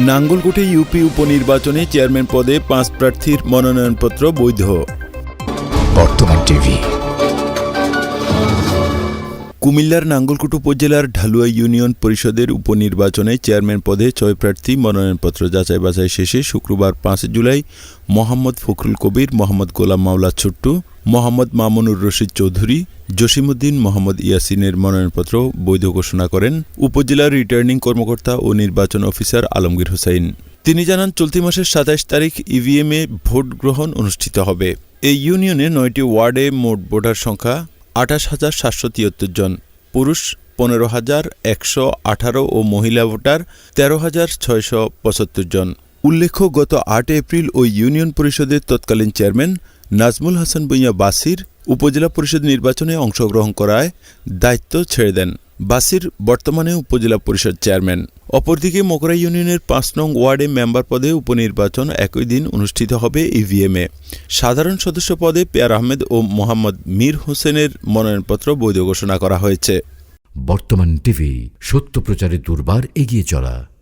নাঙ্গলকোটে UP উপনির্বাচনে chairman পদে পাঁচ প্রার্থীর মনোনয়নপত্র বৈধ। বর্তমান টিভি। কুমিল্লার নাঙ্গলকোট উপজেলার ঢালুয়া ইউনিয়ন পরিষদের উপনির্বাচনে চেয়ারম্যান পদে ছয় প্রার্থী মনোনয়নপত্র যাচাই বাছাই শেষে শুক্রবার পাঁচ জুলাই মোহাম্মদ ফখরুল কবির, মোহাম্মদ গোলাম মাওলা ছোট্টু, মোহাম্মদ মামুনুর রশিদ চৌধুরী, জসিমউদ্দিন, মোহাম্মদ ইয়াসিনের মনোনয়নপত্র বৈধ ঘোষণা করেন উপজেলার রিটার্নিং কর্মকর্তা ও নির্বাচন অফিসার আলমগীর হোসাইন। তিনি জানান, চলতি মাসের সাতাইশ তারিখ ইভিএমে ভোট গ্রহণ অনুষ্ঠিত হবে। এই ইউনিয়নে নয়টি ওয়ার্ডে মোট ভোটার সংখ্যা আঠাশ হাজার সাতশো তিয়াত্তর জন। পুরুষ পনেরো হাজার একশো আঠারো ও মহিলা ভোটার তেরো হাজার ছয়শো পঁচাত্তর জন। উল্লেখ্য, গত আট এপ্রিল ওই ইউনিয়ন পরিষদের তৎকালীন চেয়ারম্যান নাজমুল হাসান ভূঁইয়া বাসির উপজেলা পরিষদ নির্বাচনে অংশগ্রহণ করায় দায়িত্ব ছেড়ে দেন। বাসির বর্তমানে উপজেলা পরিষদ চেয়ারম্যান। অপরদিকে মকরা ইউনিয়নের পাঁচ নং ওয়ার্ডে মেম্বার পদে উপনির্বাচন একই দিন অনুষ্ঠিত হবে ইভিএমে সাধারণ সদস্য পদে পেয়ার আহমেদ ও মোহাম্মদ মীর হোসেনের মনোনয়নপত্র বৈধ ঘোষণা করা হয়েছে। বর্তমান টিভি সত্য প্রচারে দুর্বার এগিয়ে চলা।